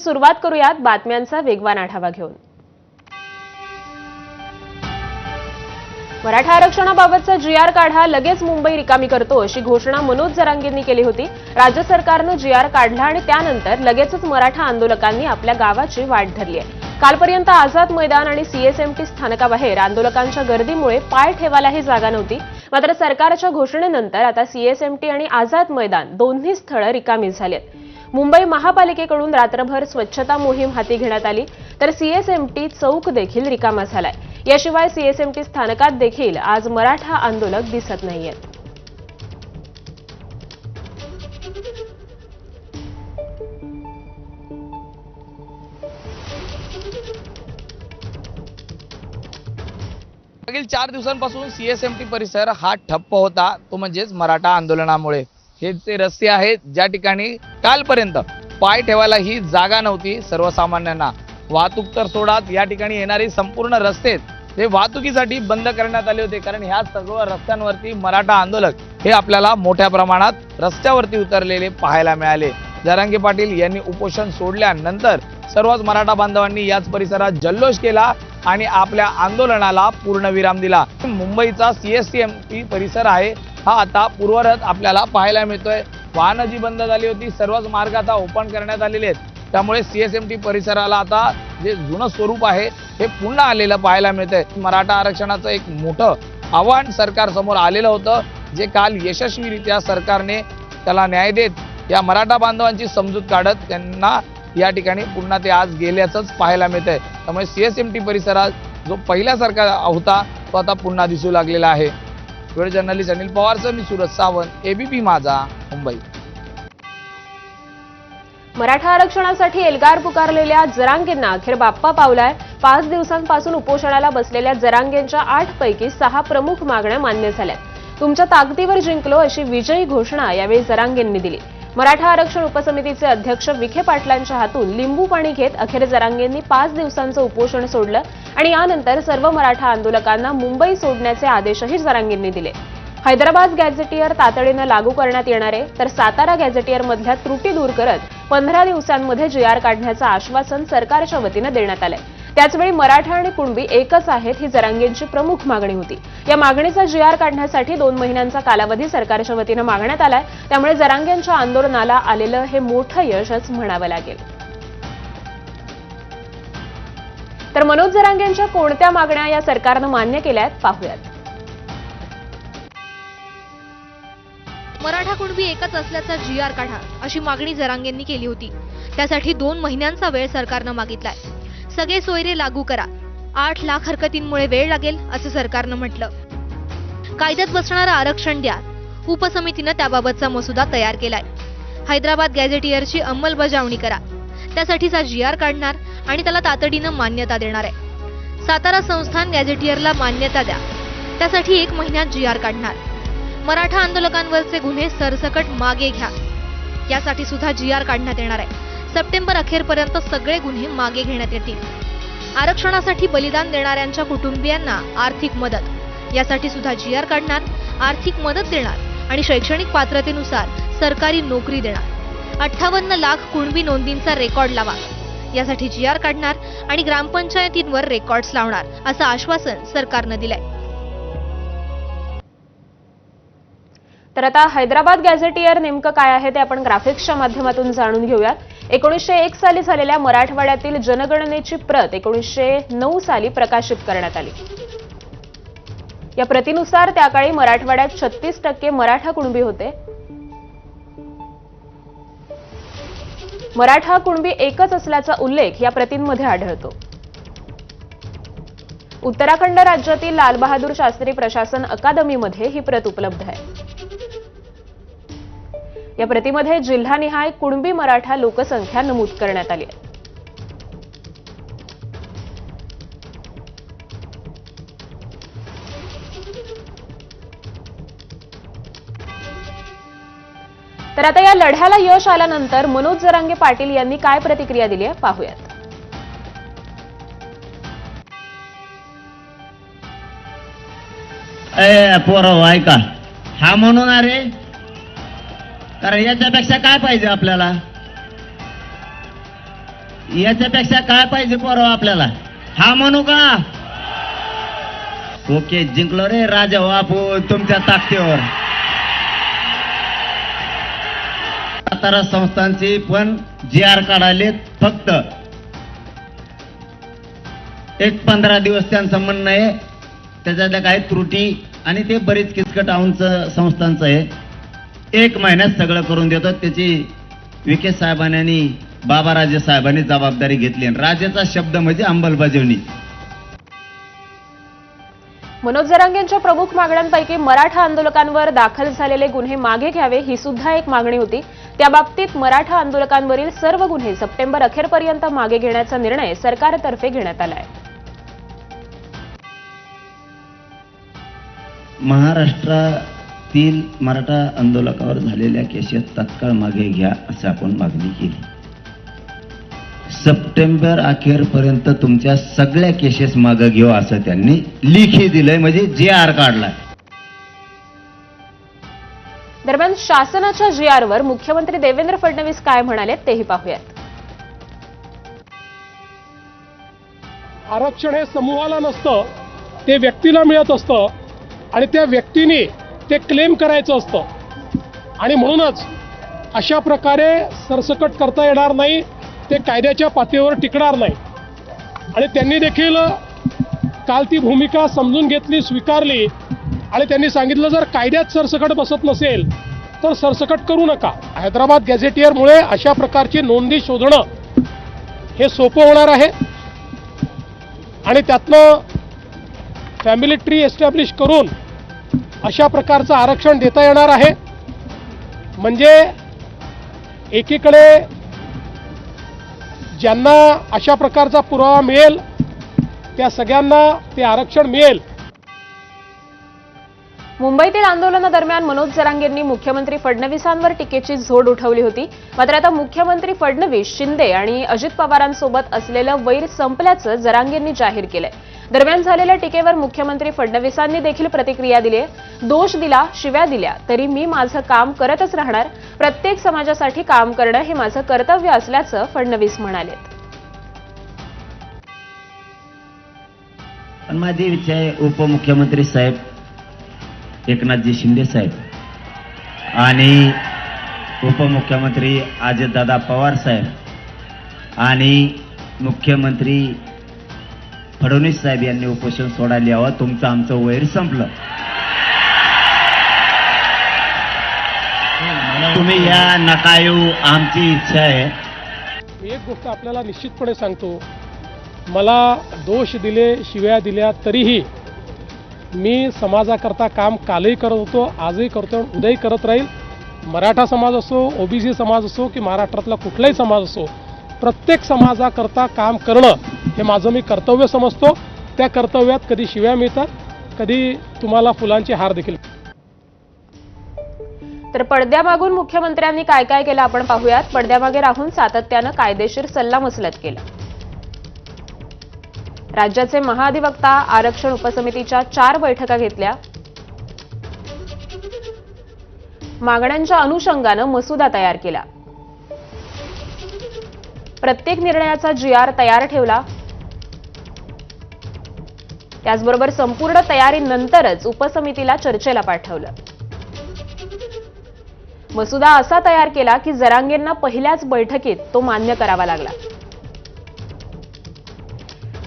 सुरुवात करूयात बातम्यांचा वेगवान आढावा घेऊन. मराठा आरक्षणाबाबतचा जी आर काढा लगेच मुंबई रिकामी करतो अशी घोषणा मनोज जरांगेंनी केली होती. राज्य सरकारनं जी आर काढला आणि त्यानंतर लगेचच मराठा आंदोलकांनी आपल्या गावाची वाट धरली आहे. कालपर्यंत आझाद मैदान आणि सीएसएमटी स्थानकाबाहेर आंदोलकांच्या गर्दीमुळे पाय ठेवायलाही जागा नव्हती. मात्र सरकारच्या घोषणेनंतर आता सीएसएमटी आणि आझाद मैदान दोन्ही स्थळं रिकामी झालीत मुंबई महापालिकेकडून रात्रभर स्वच्छता मोहीम हाती घेण्यात आली. तर सीएसएमटी चौक देखील रिकामा झालाय. याशिवाय सीएसएमटी स्थानकात देखील आज मराठा आंदोलक दिसत नाहीयेत. मागील चार दिवसांपासून सीएसएमटी परिसर हा ठप्प होता. तो म्हणजेच मराठा आंदोलनामुळे. हे ते रस्ते आहेत ज्या ठिकाणी कालपर्यंत पाय ठेवायला ही जागा नव्हती. सर्वसामान्यांना वाहतूक तर सोडात या ठिकाणी येणारे संपूर्ण रस्ते हे वाहतुकीसाठी बंद करण्यात आले होते. कारण ह्या सर्व रस्त्यांवरती मराठा आंदोलक हे आपल्याला मोठ्या प्रमाणात रस्त्यावरती उतरलेले पाहायला मिळाले. जरांगे पाटील यांनी उपोषण सोडल्यानंतर सर्वच मराठा बांधवांनी याच परिसरात जल्लोष केला आणि आपल्या आंदोलनाला पूर्णविराम दिला. मुंबईचा सीएसटीएमटी परिसर आहे हा आता पूर्वरत आपल्याला पाहायला मिळतोय. वाहनं जी बंद झाली होती. सर्वच मार्ग आता ओपन करण्यात आलेले आहेत. त्यामुळे सीएसएमटी परिसराला आता जे जुनं स्वरूप आहे हे पुन्हा आलेलं पाहायला मिळतंय. मराठा आरक्षणाचं एक मोठं आव्हान सरकारसमोर आलेलं होतं जे काल यशस्वीरित्या सरकारने त्याला न्याय देत या मराठा बांधवांची समजूत काढत त्यांना या ठिकाणी पुन्हा ते आज गेल्याचंच पाहायला मिळतंय. त्यामुळे सीएसएमटी परिसरात जो पहिल्यासारखा होता तो आता पुन्हा दिसू लागलेला आहे. वेळ जर्नलिस्ट अनिल पवारसह मी सुरज सावंत एबीपी माझा मुंबई. मराठा आरक्षणासाठी एल्गार पुकारलेल्या जरांगेंना अखेर बाप्पा पावलाय. पाच दिवसांपासून उपोषणाला बसलेल्या जरांगेंच्या आठ पैकी सहा प्रमुख मागण्या मान्य झाल्या. तुमच्या ताकदीवर जिंकलो अशी विजयी घोषणा यावेळी जरांगेंनी दिली. मराठा आरक्षण उपसमितीचे अध्यक्ष विखे पाटलांच्या हातून लिंबू पाणी घेत अखेर जरांगेंनी पाच दिवसांचं उपोषण सोडलं. आणि यानंतर सर्व मराठा आंदोलकांना मुंबई सोडण्याचे आदेशही जरांगेंनी दिले. हैदराबाद गॅझेटियर तातडीनं लागू करण्यात येणारे तर सातारा गॅझेटियर मधल्या त्रुटी दूर करत पंधरा दिवसांमध्ये जी आर काढण्याचं आश्वासन सरकारच्या वतीनं देण्यात आलंय. त्याचवेळी मराठा आणि कुणबी एकच आहेत ही जरांगेंची प्रमुख मागणी होती. या मागणीचा जी आर काढण्यासाठी दोन महिन्यांचा कालावधी सरकारच्या वतीनं मागण्यात आलाय त्यामुळे जरांगेंच्या आंदोलनाला आलेलं हे मोठं यशच म्हणावं लागेल. तर मनोज जरांगेंच्या कोणत्या मागण्या या सरकारनं मान्य केल्या आहेत पाहूयात. मराठा कुणबी एकच असल्याचा जी आर काढा अशी मागणी जरांगेंनी केली होती. त्यासाठी दोन महिन्यांचा वेळ सरकारनं मागितलाय. सगळे सोयरे लागू करा. आठ लाख हरकतींमुळे वेळ लागेल असं सरकारनं म्हटलं. कायद्यात बसणारं आरक्षण द्या. उपसमितीनं त्याबाबतचा मसुदा तयार केलाय. हैदराबाद गॅझेटियरची अंमलबजावणी करा. त्यासाठीचा जी आर काढणार आणि त्याला तातडीनं मान्यता देणार आहे. सातारा संस्थान गॅझेटियरला मान्यता द्या. त्यासाठी एक महिन्यात जी आर काढणार. मराठा आंदोलकांवरचे गुन्हे सरसकट मागे घ्या. यासाठी सुद्धा जी आर काढण्यात येणार आहे. सप्टेंबर अखेरपर्यंत सगळे गुन्हे मागे घेण्यात येतील. आरक्षणासाठी बलिदान देणाऱ्यांच्या कुटुंबियांना आर्थिक मदत. यासाठी सुद्धा जी आर काढणार आर्थिक मदत देणार आणि शैक्षणिक पात्रतेनुसार सरकारी नोकरी देणार. अठ्ठावन्न लाख कुणबी नोंदींचा रेकॉर्ड लावा. यासाठी जी आर काढणार आणि ग्रामपंचायतींवर रेकॉर्ड्स लावणार असं आश्वासन सरकारनं दिलंय. तर आता हैदराबाद गॅझेटियर नेमकं काय आहे ते आपण ग्राफिक्सच्या माध्यमातून जाणून घेऊयात. एकोणीसशे एक साली झालेल्या मराठवाड्यातील जनगणनेची प्रत एकोणीसशे नऊ साली प्रकाशित करण्यात आली. या प्रतीनुसार त्या काळी मराठवाड्यात छत्तीस टक्के मराठा कुणबी होते. मराठा कुणबी एकच असल्याचा उल्लेख या प्रतींमध्ये आढळतो. उत्तराखंड राज्यातील लालबहादूर शास्त्री प्रशासन अकादमीमध्ये ही प्रत उपलब्ध आहे. या प्रतीमध्ये जिल्हानिहाय कुणबी मराठा लोकसंख्या नमूद करण्यात आली आहे. तर आता या लढ्याला यश आल्यानंतर मनोज जरांगे पाटील यांनी काय प्रतिक्रिया दिली आहे? पाहूयात. ऐका. हा म्हणून अरे कारण याच्यापेक्षा काय पाहिजे आपल्याला? याच्यापेक्षा काय पाहिजे पोरं आपल्याला? हा म्हणू का? ओके जिंकलो रे राजा हो बापू तुमच्या ताकदीवर. सातारा संस्थांची पण जी आर काढाले फक्त. एक पंधरा दिवस त्यांचं म्हणणं आहे त्याच्यातल्या काही त्रुटी आणि ते बरीच किचकट आऊंचं संस्थांचं आहे. एक महिन्यात सगळं करून देतो त्याची विखे साहेबांनी बाबा राजे साहेबांनी जबाबदारी घेतली. आणि राजेचा शब्द म्हणजे अंमलबजावणी. मनोज जरांगेंच्या प्रमुख मागण्यांपैकी मराठा आंदोलकांवर दाखल झालेले गुन्हे मागे घ्यावे ही सुद्धा एक मागणी होती. त्या बाबतीत मराठा आंदोलकांवरील सर्व गुन्हे सप्टेंबर अखेरपर्यंत मागे घेण्याचा निर्णय सरकारतर्फे घेण्यात आला आहे महाराष्ट्रातील मराठा आंदोलकावर झालेल्या केसेस तत्काळ मागे घ्या असं आपण मागणी केली. सप्टेंबर अखेरपर्यंत तुमच्या सगळ्या केसेस मागे घेऊ असं त्यांनी लिखी दिलंय. म्हणजे जे आर काढलाय. दरम्यान शासनाच्या जी आरवर मुख्यमंत्री देवेंद्र फडणवीस काय म्हणाले तेही पाहूयात. आरक्षण हे समूहाला नसतं ते व्यक्तीला मिळत असतं आणि त्या व्यक्तीने ते क्लेम करायचं असतं. आणि म्हणूनच अशा प्रकारे सरसकट करता येणार नाही ते कायद्याच्या पातळीवर टिकणार नाही. आणि त्यांनी देखील काल ती भूमिका समजून घेतली स्वीकारली. आणि त्यांनी सांगितलं जर कायद्यात सरसकट बसत नसेल तर सरसकट करू नका. हैदराबाद गॅझेटियरमुळे अशा प्रकारची नोंदी शोधणं हे सोपं होणार आहे. आणि त्यातनं फॅमिली ट्री एस्टॅब्लिश करून अशा प्रकारचं आरक्षण देता येणार आहे. म्हणजे एकीकडे ज्यांना अशा प्रकारचा पुरावा मिळेल त्या सगळ्यांना ते आरक्षण मिळेल. मुंबईतील आंदोलनादरम्यान मनोज जरांगेंनी मुख्यमंत्री फडणवीसांवर टीकेची झोड उठवली होती. मात्र आता मुख्यमंत्री फडणवीस शिंदे आणि अजित पवारांसोबत असलेलं वैर संपल्याचं जरांगेंनी जाहीर केलंय. दरम्यान झालेल्या टीकेवर मुख्यमंत्री फडणवीसांनी देखील प्रतिक्रिया दिली आहे दोष दिला शिव्या दिल्या तरी मी माझं काम करतच राहणार. प्रत्येक समाजासाठी काम करणं हे माझं कर्तव्य असल्याचं फडणवीस म्हणाले. पण माझी इच्छा आहे उपमुख्यमंत्री साहेब एकनाथजी शिंदे साहेब. आणि उपमुख्यमंत्री अजितदादा पवार साहेब. आणि मुख्यमंत्री फडणवीस साहेब यांनी उपोषण सोडायला यावं तुमचं आमचं वैर संपलं. तुम्ही या नका येऊ आमची इच्छा आहे. एक गोष्ट आपल्याला निश्चितपणे सांगतो. मला दोष दिले शिव्या दिल्या तरीही मी समाजाकरता काम कालही करत होतो आजही करतो उद्याही करत राहील. मराठा समाज असो ओबीसी समाज असो की महाराष्ट्रातला कुठलाही समाज असो प्रत्येक समाजाकरता काम करणं हे माझं मी कर्तव्य समजतो. त्या कर्तव्यात कधी शिव्या मिळतात कधी तुम्हाला फुलांचे हार देखील. तर पडद्यामागून मुख्यमंत्र्यांनी काय काय केलं आपण पाहूयात. पडद्यामागे राहून सातत्यानं कायदेशीर सल्लामसलत केलं. राज्याचे महाधिवक्ता आरक्षण उपसमितीच्या चार बैठका घेतल्या. मागण्यांच्या अनुषंगानं मसुदा तयार केला. प्रत्येक निर्णयाचा जीआर तयार ठेवला. त्याचबरोबर संपूर्ण तयारीनंतरच उपसमितीला चर्चेला पाठवलं. मसुदा असा तयार केला की जरांगेंना पहिल्याच बैठकीत तो मान्य करावा लागला.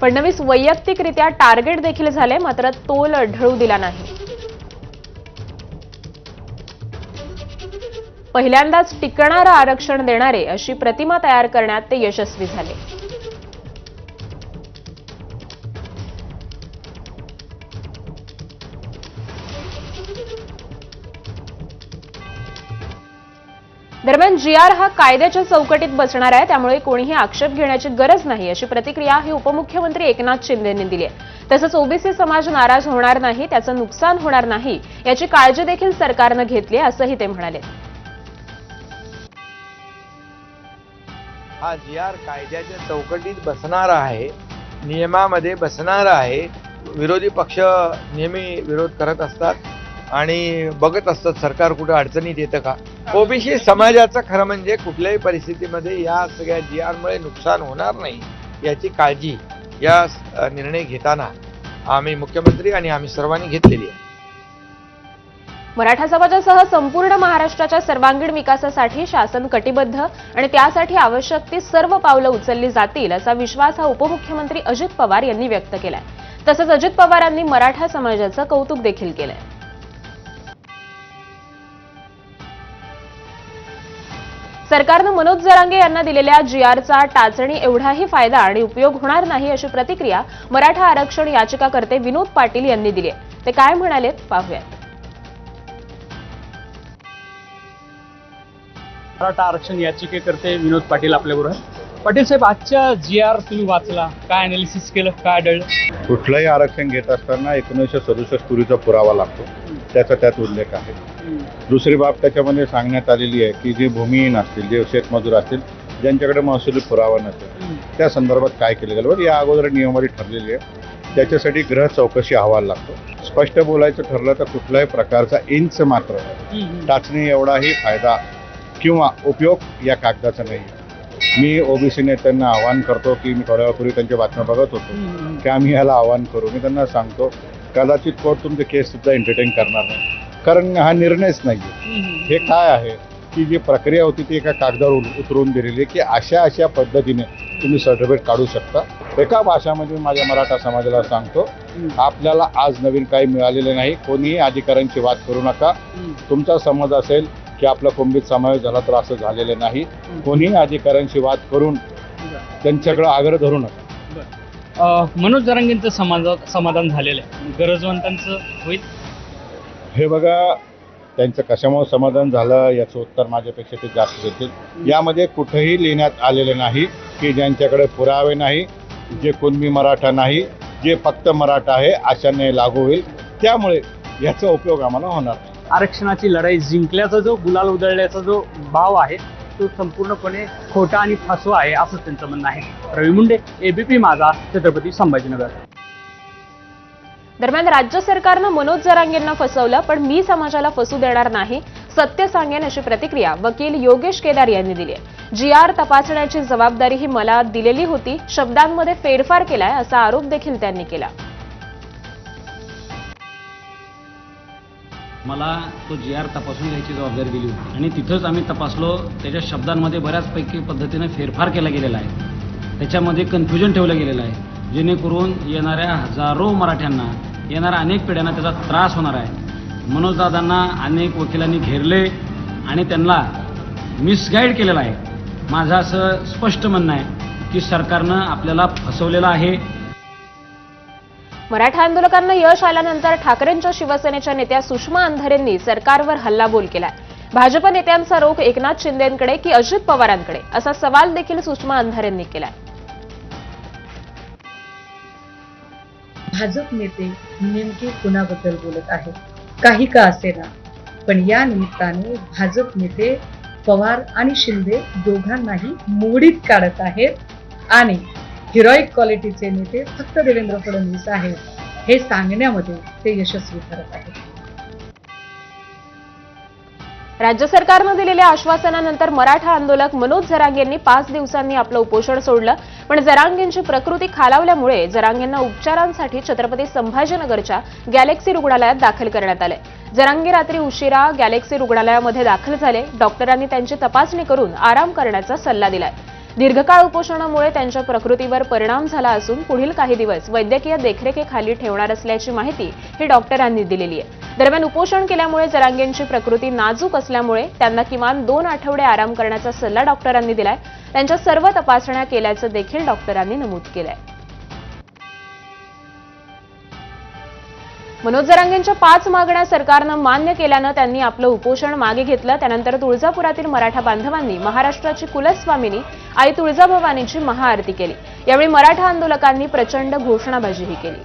फडणवीस वैयक्तिकरित्या टार्गेट देखील झाले मात्र तोल ढळू दिला नाही. पहिल्यांदाच टिकणारं आरक्षण देणारे अशी प्रतिमा तयार करण्यात ते यशस्वी झाले. दरम्यान जी आर हा कायद्याच्या चौकटीत बसणार आहे त्यामुळे कोणीही आक्षेप घेण्याची गरज नाही अशी प्रतिक्रिया ही उपमुख्यमंत्री एकनाथ शिंदेंनी दिली आहे. तसंच ओबीसी समाज नाराज होणार नाही त्याचं नुकसान होणार नाही याची काळजी देखील सरकारनं घेतली आहे, असंही ते म्हणाले. हा जी आर कायद्याच्या चौकटीत बसणार आहे नियमामध्ये बसणार आहे विरोधी पक्ष नेहमी विरोध करत असतात. आणि बघत असतात सरकार कुठं अडचणीत येतं का? ओबीसी समाजाचं खरं म्हणजे कुठल्याही परिस्थितीमध्ये या सगळ्या जी आरमुळे नुकसान होणार नाही याची काळजी या निर्णय घेताना आम्ही मुख्यमंत्री आणि आम्ही सर्वांनी घेतलेली आहे. मराठा समाजासह संपूर्ण महाराष्ट्राच्या सर्वांगीण विकासासाठी शासन कटिबद्ध आणि त्यासाठी आवश्यक ती सर्व पावलं उचलली जातील असा विश्वास हा उपमुख्यमंत्री अजित पवार यांनी व्यक्त केलाय. तसंच अजित पवारांनी मराठा समाजाचं कौतुक देखील केलंय. सरकारनं मनोज जरांगे यांना दिलेल्या जीआरचा टाचणी एवढाही फायदा आणि उपयोग होणार नाही अशी प्रतिक्रिया मराठा आरक्षण याचिकाकर्ते विनोद पाटील यांनी दिली आहे. ते काय म्हणालेत पाहूयात. मराठा आरक्षण याचिकेकर्ते विनोद पाटील आपल्याबरोबर. पाटील साहेब आजच्या जी आर तुम्ही वाचला काय अनालिसिस केलं काय आढळलं? कुठलंही आरक्षण घेत असताना एकोणीसशे सदुसष्ट पूर्वीचा पुरावा लागतो. त्याचा त्यात उल्लेख आहे. दुसरी बाब त्याच्यामध्ये सांगण्यात आलेली आहे की जे भूमिहीन असतील जे शेतमजूर असतील ज्यांच्याकडे महसुली पुरावा नसेल त्या संदर्भात काय केलं गेलं? बरं या अगोदर नियमावली ठरलेली आहे. त्याच्यासाठी ग्रह चौकशी अहवाल लागतो. स्पष्ट बोलायचं ठरलं तर कुठल्याही प्रकारचा इंच मात्र टाचणी एवढाही फायदा किंवा उपयोग या कागदाचा नाही. मी ओबीसी नेत्यांना आवाहन करतो की मी थोड्या वेळापूर्वी त्यांच्या बातम्या बघत होतो. की आम्ही याला आवाहन करू. मी त्यांना सांगतो कदाचित कोर्ट तुमचे केस सुद्धा एंटरटेन करणार नाही. कारण हा निर्णयच नाही हे काय आहे? की जी प्रक्रिया होती ती एका कागदावर उत- उतरवून दिलेली आहे की अशा अशा पद्धतीने तुम्ही सर्टिफिकेट काढू शकता. एका भाषामध्ये मी माझ्या मराठा समाजाला सांगतो आपल्याला आज नवीन काही मिळालेले नाही कोणीही अधिकाऱ्यांची वाद करू नका. तुमचा समज असेल की आपला कुंभीत समावेश झाला तर असं झालेलं नाही. कोणीही अधिकाऱ्यांशी वाद करून त्यांच्याकडे आग्रह धरू नका. मनोज जरांगेंचं समाजा समाधान झालेलं आहे. गरजवंतांचं होईल? हे बघा त्यांचं कशामुळे समाधान झालं याचं उत्तर माझ्यापेक्षा ते जास्त देतील. यामध्ये कुठेही लिहिण्यात आलेले नाही की ज्यांच्याकडे पुरावे नाही जे कुणबी मराठा नाही जे फक्त मराठा आहे अशाने लागू होईल. त्यामुळे याचा उपयोग आम्हाला होणार. आरक्षणाची लढाई जिंकल्याचा जो गुलाल उधळल्याचा जो भाव आहे तो संपूर्णपणे खोटा आणि फसवा आहे असं त्यांचं म्हणणं आहे. रवी मुंडे एबीपी माझा छत्रपती संभाजीनगर. दरम्यान राज्य सरकारनं मनोज जरांगेंना फसवलं पण मी समाजाला फसू देणार नाही सत्य सांगेन अशी प्रतिक्रिया वकील योगेश केदार यांनी दिली आहे. जी आर तपासण्याची जबाबदारी ही मला दिलेली होती शब्दांमध्ये फेरफार केलाय असा आरोप देखील त्यांनी केला. मला तो जी आर तपासून घ्यायची जबाबदारी दिली होती. आणि तिथंच आम्ही तपासलो त्याच्या शब्दांमध्ये बऱ्याचपैकी पद्धतीनं फेरफार केला गेलेला आहे. त्याच्यामध्ये कन्फ्युजन ठेवलं गेलेलं आहे. जेणेकरून येणाऱ्या हजारो मराठ्यांना येणाऱ्या अनेक पिढ्यांना त्याचा त्रास होणार आहे. मनोजदादांना अनेक वकिलांनी घेरले आणि त्यांना मिसगाईड केलेलं आहे. माझं असं स्पष्ट म्हणणं आहे की सरकारनं आपल्याला फसवलेलं आहे. मराठा आंदोलकांना यश आल्यानंतर ठाकरेंच्या शिवसेनेच्या नेत्या सुषमा अंधारेंनी सरकारवर हल्लाबोल केलाय. भाजप नेत्यांचा रोख एकनाथ शिंदेंकडे की अजित पवारांकडे? असा सवाल देखील सुषमा अंधारेंनी केलाय. भाजप नेते नेमके कुणाबद्दल बोलत आहेत? काही का असेना? पण या निमित्ताने भाजप नेते पवार आणि शिंदे दोघांनाही मोडीत काढत आहेत आणि हिरोईक क्वालिटीचे नेते फक्त देवेंद्र फडणवीस आहेत हे सांगण्यामध्ये ते यशस्वी ठरत आहेत. राज्य सरकारनं दिलेल्या आश्वासनानंतर मराठा आंदोलक मनोज जरांगेंनी पाच दिवसांनी आपलं उपोषण सोडलं पण जरांगेंची प्रकृती खालावल्यामुळे जरांगेंना उपचारांसाठी छत्रपती संभाजीनगरच्या गॅलेक्सी रुग्णालयात दाखल करण्यात आले. जरांगे रात्री उशिरा गॅलेक्सी रुग्णालयामध्ये दाखल झाले डॉक्टरांनी त्यांची तपासणी करून आराम करण्याचा सल्ला दिलाय. दीर्घकाळ उपोषणामुळे त्यांच्या प्रकृतीवर परिणाम झाला असून पुढील काही दिवस वैद्यकीय देखरेखीखाली ठेवणार असल्याची माहिती ही डॉक्टरांनी दिलेली आहे. दरम्यान उपोषण केल्यामुळे जरांगेंची प्रकृती नाजूक असल्यामुळे त्यांना किमान दोन आठवडे आराम करण्याचा सल्ला डॉक्टरांनी दिलाय. त्यांच्या सर्व तपासण्या केल्याचं देखील डॉक्टरांनी नमूद केलंय. मनोज जरांगेंच्या पाच मागण्या सरकारनं मान्य केल्यानं त्यांनी आपलं उपोषण मागे घेतलं. त्यानंतर तुळजापुरातील मराठा बांधवांनी महाराष्ट्राची कुलस्वामिनी आई तुळजाभवानीची महाआरती केली. यावेळी मराठा आंदोलकांनी प्रचंड घोषणाबाजीही केली.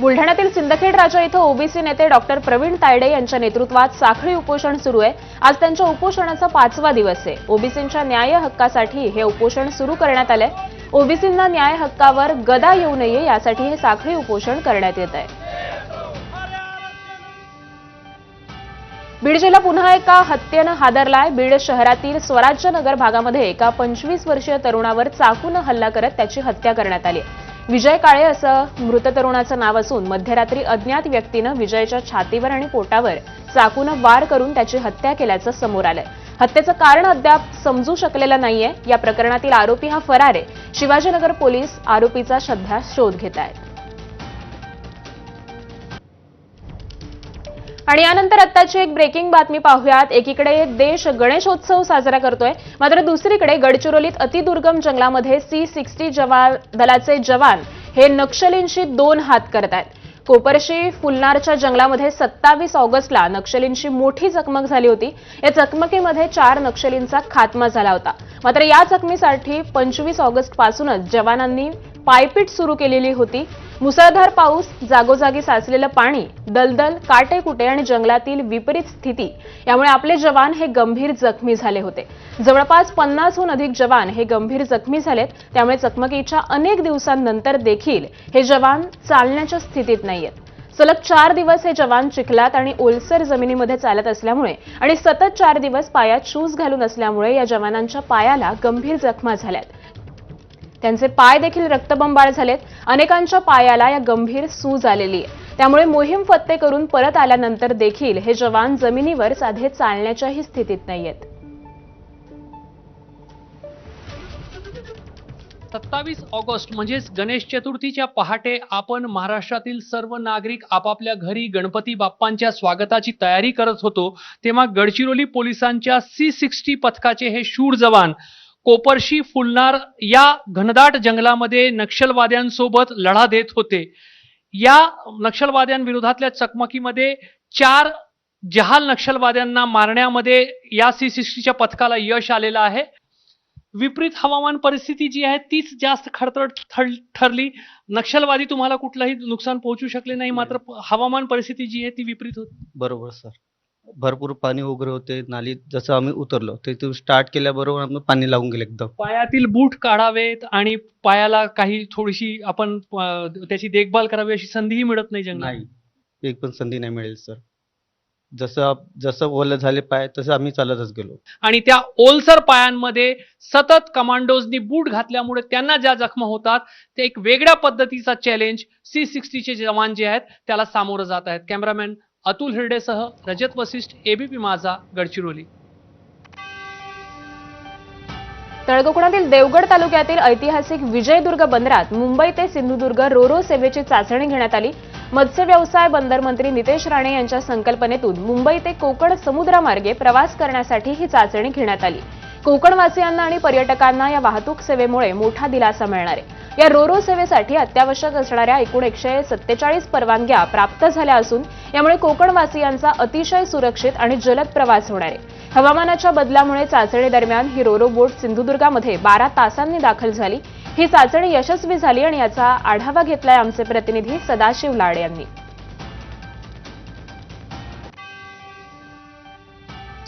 बुलढाण्यातील सिंदखेड राजा इथं ओबीसी नेते डॉक्टर प्रवीण तायडे यांच्या नेतृत्वात साखळी उपोषण सुरू आहे. आज त्यांच्या उपोषणाचा पाचवा दिवस आहे. ओबीसींच्या न्याय हक्कासाठी हे उपोषण सुरू करण्यात आलंय. ओबीसींना न्याय हक्कावर गदा येऊ नये यासाठी हे साखळी उपोषण करण्यात येत आहे. बीड जिल्हा पुन्हा एका हत्येनं हादरलाय. बीड शहरातील स्वराज्य नगर भागामध्ये एका पंचवीस वर्षीय तरुणावर चाकून हल्ला करत त्याची हत्या करण्यात आली विजय काळे असं मृत तरुणाचं नाव असून मध्यरात्री अज्ञात व्यक्तीनं विजयच्या छातीवर आणि पोटावर चाकूनं वार करून त्याची हत्या केल्याचं समोर आलंय. हत्येचं कारण अद्याप समजू शकलेलं नाहीये. या प्रकरणातील आरोपी हा फरार आहे. शिवाजीनगर पोलीस आरोपीचा सध्या शोध घेत आहेत आणि यानंतर आत्ताची एक ब्रेकिंग बातमी पाहूयात. एकीकडे देश गणेशोत्सव साजरा करतोय मात्र दुसरीकडे गडचिरोलीत अतिदुर्गम जंगलामध्ये सी सिक्स्टी जवान दलाचे जवान हे नक्षलींशी दोन हात करत आहेत. कोपरशी फुलनारच्या जंगलामध्ये सत्तावीस ऑगस्टला नक्षलींशी मोठी चकमक झाली होती. या चकमकीमध्ये चार नक्षलींचा खात्मा झाला होता. मात्र या चकमीसाठी पंचवीस ऑगस्ट पासूनच जवानांनी पायपीट सुरू केलेली होती. मुसळधार पाऊस जागोजागी साचलेलं पाणी दलदल काटेकुटे आणि जंगलातील विपरीत स्थिती यामुळे आपले जवान हे गंभीर जखमी झाले होते. जवळपास पन्नासहून अधिक जवान हे गंभीर जखमी झालेत. त्यामुळे चकमकीच्या अनेक दिवसांनंतर देखील हे जवान चालण्याच्या स्थितीत नाहीयेत. सलग चार दिवस हे जवान चिखलात आणि ओलसर जमिनीमध्ये चालत असल्यामुळे आणि सतत चार दिवस पायात शूज घालून असल्यामुळे या जवानांच्या पायाला गंभीर जखमा झाल्यात. त्यांचे पाय देखील रक्तबंबाळ झालेत. अनेकांच्या पायाला या गंभीर सूज आलेली आहे. त्यामुळे मोहीम फत्ते करून परत आल्यानंतर देखील हे जवान जमिनीवर साधे चालण्याच्याही स्थितीत नाहीयेत. सत्तावीस ऑगस्ट म्हणजेच गणेश चतुर्थीच्या पहाटे आपण महाराष्ट्रातील सर्व नागरिक आपापल्या घरी गणपती बाप्पांच्या स्वागताची तयारी करत होतो तेव्हा गडचिरोली पोलिसांच्या सी सिक्स्टी पथकाचे हे शूर जवान कोपरशी फुलनार या घनदाट जंगलामध्ये नक्षलवाद्यांसोबत लढा देत होते. या नक्षलवाद्यांविरोधातल्या चकमकीमध्ये चार जहाल नक्षलवाद्यांना मारण्यामध्ये या सी सिक्स्टीच्या पथकाला यश आलेलं आहे. विपरीत हवामान परिस्थिती जी आहे तीच जास्त खडतड ठर- ठरली. नक्षलवादी तुम्हाला कुठलंही नुकसान पोहोचू शकले नाही मात्र हवामान परिस्थिती जी आहे ती विपरीत होती. बरोबर सर. भरपूर पाणी वगैरे होते नालीत जसं आम्ही उतरलो तिथून स्टार्ट केल्याबरोबर आम्ही पाणी लागून गेले एकदम. पायातील बूट काढावेत आणि पायाला काही थोडीशी आपण अं, त्याची देखभाल करावी अशी संधीही मिळत नाही जंगलात. नाही एक पण संधी नाही मिळेल सर जसं आप- जसं ओलं झाले पाय तसं आम्ही चालतच गेलो. आणि त्या ओलसर पायांमध्ये सतत कमांडोजनी बूट घातल्यामुळे त्यांना ज्या जखमा होतात ते एक वेगळ्या पद्धतीचा चॅलेंज सी सिक्स्टीचे जवान जे आहेत त्याला सामोरं जात आहेत. कॅमेरामॅन अतुल हिरडेसह रजत वसिष्ठ एबीपी माझा गडचिरोली. तळकोकणातील देवगड तालुक्यातील ऐतिहासिक विजयदुर्ग बंदरात मुंबई ते सिंधुदुर्ग रोरो सेवेची चाचणी घेण्यात आली. मत्स्य व्यवसाय बंदर मंत्री नितेश राणे यांच्या संकल्पनेतून मुंबई ते कोकण समुद्रामार्गे प्रवास करण्यासाठी ही चाचणी घेण्यात आली. कोकणवासियांना आणि पर्यटकांना या वाहतूक सेवेमुळे मोठा दिलासा मिळणार आहे. या रोरो सेवेसाठी अत्यावश्यक असणाऱ्या एकूण एकशे सत्तेचाळीस परवानग्या प्राप्त झाल्या असून यामुळे कोकणवासियांचा अतिशय सुरक्षित आणि जलद प्रवास होणार आहे. हवामानाच्या बदलामुळे चाचणी दरम्यान ही रोरो बोट सिंधुदुर्गामध्ये बारा तासांनी दाखल झाली. ही चाचणी यशस्वी झाली आणि याचा आढावा घेतलाय आमचे प्रतिनिधी सदाशिव लाड यांनी.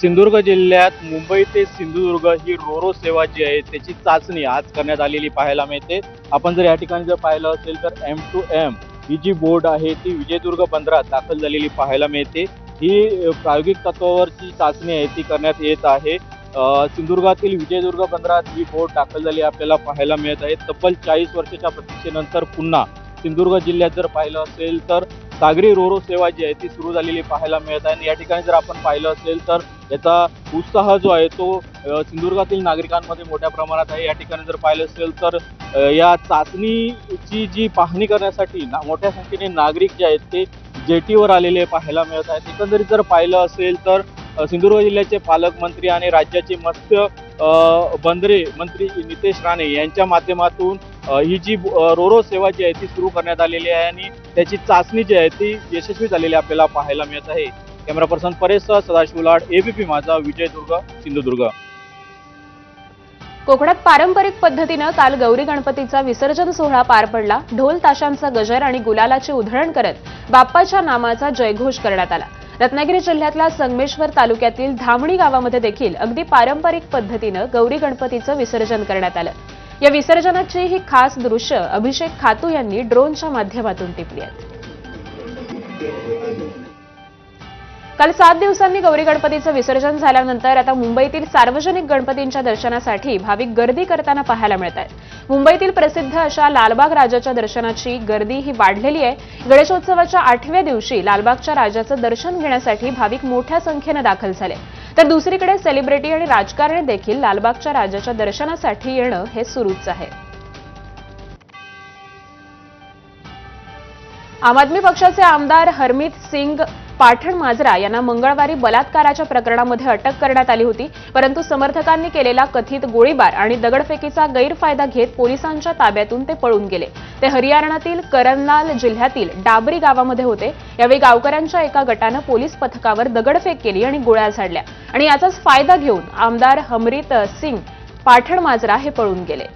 सिंधुदुर्ग जिल्ह्यात मुंबई ते सिंधुदुर्ग ही रोरो सेवा जी आहे त्याची चाचणी आज करण्यात आलेली पाहायला मिळते. आपण जर या ठिकाणी जर पाहिलं असेल तर एम टू एम ही जी बोर्ड आहे ती विजयदुर्ग बंदरात दाखल झालेली पाहायला मिळते. ही प्रायोगिक तत्वावरची चाचणी आहे ती करण्यात येत आहे. सिंधुदुर्गातील विजयदुर्ग बंदरात ही बोट दाखल झाली आपल्याला पाहायला मिळत आहे. तब्बल चाळीस वर्षाच्या प्रतीक्षेनंतर पुन्हा सिंधुदुर्ग जिल्ह्यात जर पाहिलं असेल तर सागरी रोरो सेवा जी आहे ती सुरू झालेली पाहायला मिळत आहे. आणि या ठिकाणी जर आपण पाहिलं असेल तर याचा उत्साह जो आहे तो सिंधुदुर्गातील नागरिकांमध्ये मोठ्या प्रमाणात आहे. या ठिकाणी जर पाहिलं असेल तर या चाचणीची जी पाहणी करण्यासाठी ना मोठ्या संख्येने नागरिक जे आहेत ते जेटीवर आलेले पाहायला मिळत आहेत एकंदरीत जर पाहिलं असेल तर सिंधुदुर्ग जिल्ह्याचे पालकमंत्री आणि राज्याचे मत्स्य बंदरे मंत्री नितेश राणे यांच्या माध्यमातून ही जी रोरो सेवा जी आहे ती सुरू करण्यात आलेली आहे आणि त्याची चाचणी जी आहे ती यशस्वी झालेली आपल्याला पाहायला मिळत आहे. कॅमेरा पर्सन परेशसह सदाशिव लाड एबीपी माझा विजयदुर्ग सिंधुदुर्ग. कोकणात पारंपरिक पद्धतीनं काल गौरी गणपतीचा विसर्जन सोहळा पार पडला. ढोल ताशांचा गजर आणि गुलालाचे उधळण करत बाप्पाच्या नामाचा जयघोष करण्यात आला. रत्नागिरी जिल्ह्यातल्या संगमेश्वर तालुक्यातील धामणी गावामध्ये देखील अगदी पारंपरिक पद्धतीनं गौरी गणपतीचं विसर्जन करण्यात आलं. या विसर्जनाची ही खास दृश्य अभिषेक खातू यांनी ड्रोनच्या माध्यमातून टिपली आहेत काल सात दिवसांनी गौरी गणपतीचं विसर्जन झाल्यानंतर आता मुंबईतील सार्वजनिक गणपतींच्या दर्शनासाठी भाविक गर्दी करताना पाहायला मिळत आहेत. मुंबईतील प्रसिद्ध अशा लालबाग राजाच्या दर्शनाची गर्दी ही वाढलेली आहे. गणेशोत्सवाच्या आठव्या दिवशी लालबागच्या राजाचं दर्शन घेण्यासाठी भाविक मोठ्या संख्येनं दाखल झाले. तर दुसरीकडे सेलिब्रिटी आणि राजकारणी देखील लालबागच्या राजाच्या दर्शनासाठी येणं हे सुरूच आहे. आम आदमी पक्षाचे आमदार हरमीत सिंग पाठण माजरा यांना मंगळवारी बलात्काराच्या प्रकरणामध्ये अटक करण्यात आली होती परंतु समर्थकांनी केलेला कथित गोळीबार आणि दगडफेकीचा गैरफायदा घेत पोलिसांच्या ताब्यातून ते पळून गेले. ते हरियाणातील करनलाल जिल्ह्यातील डाबरी गावामध्ये होते. यावेळी गावकऱ्यांच्या एका गटानं पोलीस पथकावर दगडफेक केली आणि गोळ्या झाडल्या. आणि याचाच फायदा घेऊन आमदार हमरीत सिंग पाठण माजरा हे पळून गेले.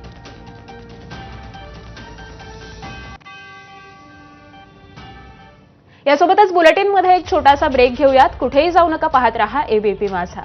यासोबतच बुलेटिनमध्ये एक छोटासा ब्रेक घेऊयात. कुठेही जाऊ नका पाहत रहा एबीपी माझा.